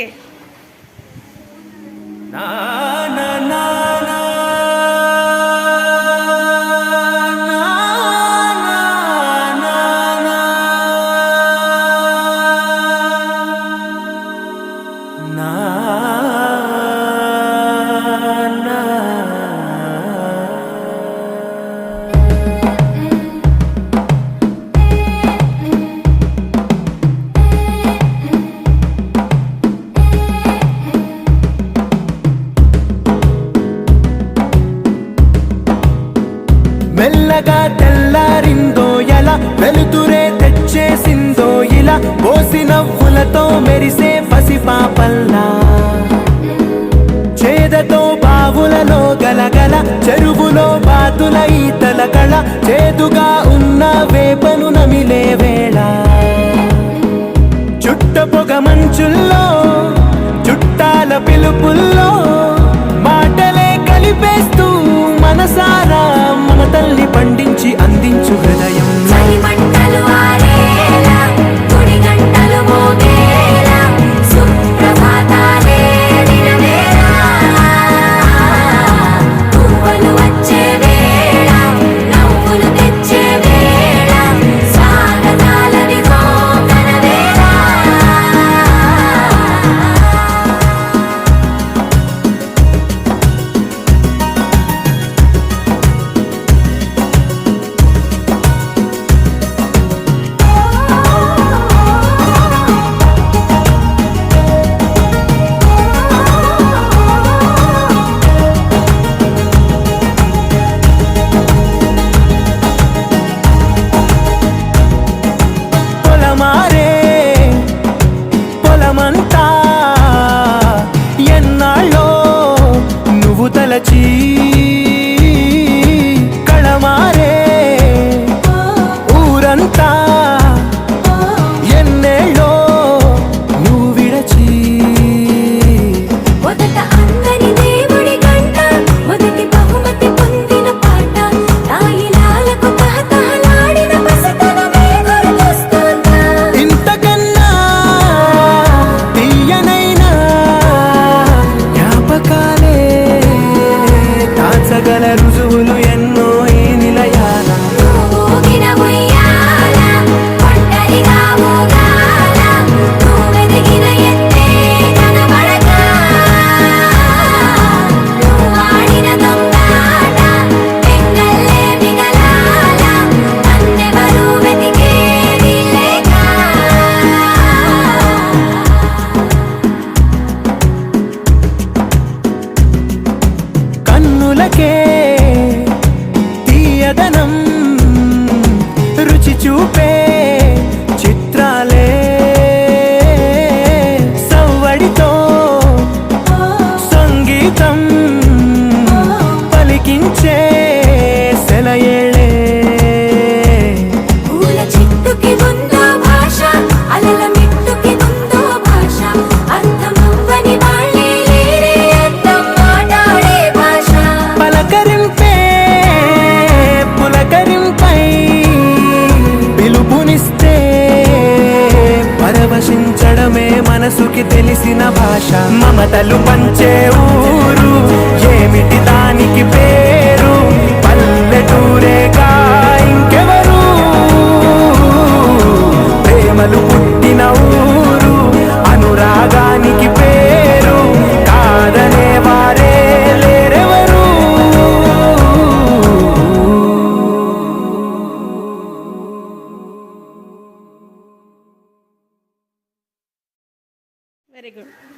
Okay ನಾ తెల్లగా తెల్లారిందో ఎలా? వెలుతురే తెచ్చేసిందో ఇలా? పోసి నవ్వులతో మెరిసే పసిపాపల్లా చేదతో బావులలో గలగల చెరువులో బాతుల ఈతల కళ చేదుగా మనసుకి తెలిసిన భాష మమతలు పంచే ఊరు. ఏమిటి దానికి పేరు? very good.